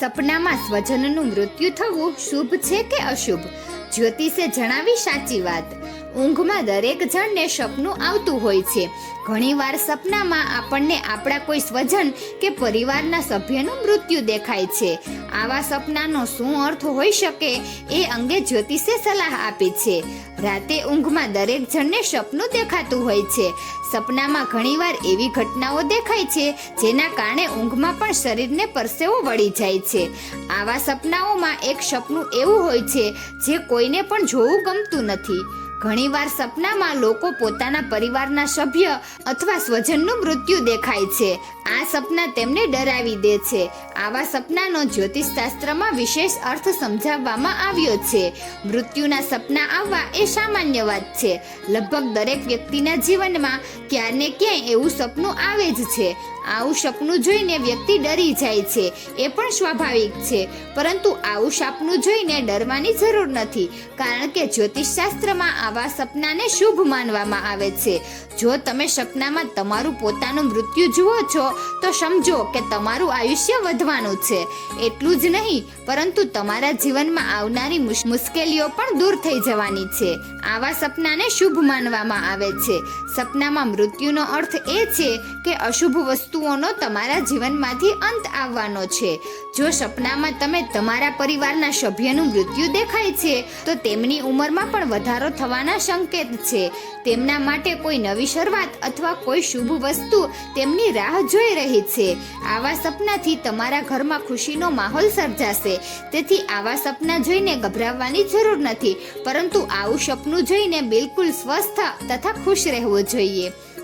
સપનામાં સ્વજનનું મૃત્યુ થવું શુભ છે કે અશુભ? જ્યોતિષે જણાવી સાચી વાત. ઊંઘમાં દરેક જણને સપનું આવતું હોય છે. ઘણીવાર સપનામાં આપણને આપણા કોઈ સ્વજન કે પરિવારના સભ્યનું મૃત્યુ દેખાય છે. આવા સપનાનો શું અર્થ હોઈ શકે એ અંગે જ્યોતિષે સલાહ આપી છે. રાતે ઊંઘમાં દરેક જણને સપનું દેખાતું હોય છે. સપનામાં ઘણીવાર એવી ઘટનાઓ દેખાય છે જેના કારણે ઊંઘમાં પણ શરીરને પરસેવો વળી જાય છે. આવા સપનાઓમાં એક સપનું એવું હોય છે જે કોઈને પણ જોવું ગમતું નથી. ઘણીવાર સપનામાં લોકો પોતાના પરિવારના સભ્ય અથવા સ્વજનનું મૃત્યુ દેખાય છે. આ સપના તેમને ડરાવી દે છે. આવા સપનાનો જ્યોતિષ શાસ્ત્રમાં વિશેષ અર્થ સમજાવવામાં આવ્યો છે. મૃત્યુના સપના આવવા એ સામાન્ય વાત છે. લગભગ દરેક વ્યક્તિના જીવનમાં ક્યાંય ને ક્યાંય એવું સપનું આવે જ છે. આવું સપનું જોઈને વ્યક્તિ ડરી જાય છે. એ પણ સ્વાભાવિક છે. પરંતુ આવું સપનું જોઈને ડરવાની જરૂર નથી. કારણ કે જ્યોતિષ શાસ્ત્રમાં આવા સપનાને શુભ માનવામાં આવે છે. જો તમે સપનામાં તમારું પોતાનું મૃત્યુ જુઓ છો, તો સમજો કે તમારું આયુષ્ય વધવાનું છે. એટલું જ નહીં, પરંતુ તમારા જીવનમાં આવનારી મુશ્કેલીઓ પણ દૂર થઈ જવાની છે. આવા સપનાને શુભ માનવામાં આવે છે. સપનામાં મૃત્યુનો અર્થ એ છે કે અશુભ વસ્તુઓનો તમારા જીવનમાંથી અંત આવવાનો છે. જો સપનામાં તમે તમારા પરિવારના સભ્યનું મૃત્યુ દેખાય છે, તો તેમની ઉંમરમાં પણ વધારો થવાના સંકેત છે. તેમના માટે કોઈ નવી શરૂઆત અથવા કોઈ શુભ વસ્તુ તેમની રાહ જોઈ રહી છે. આવા સપનાથી તમારા ઘરમાં ખુશીનો માહોલ સર્જાશે. તેથી આવા સપના જોઈને ગભરાવવાની જરૂર નથી. પરંતુ આવું સપનું જોઈને બિલકુલ સ્વસ્થ તથા ખુશ રહેવું જોઈએ.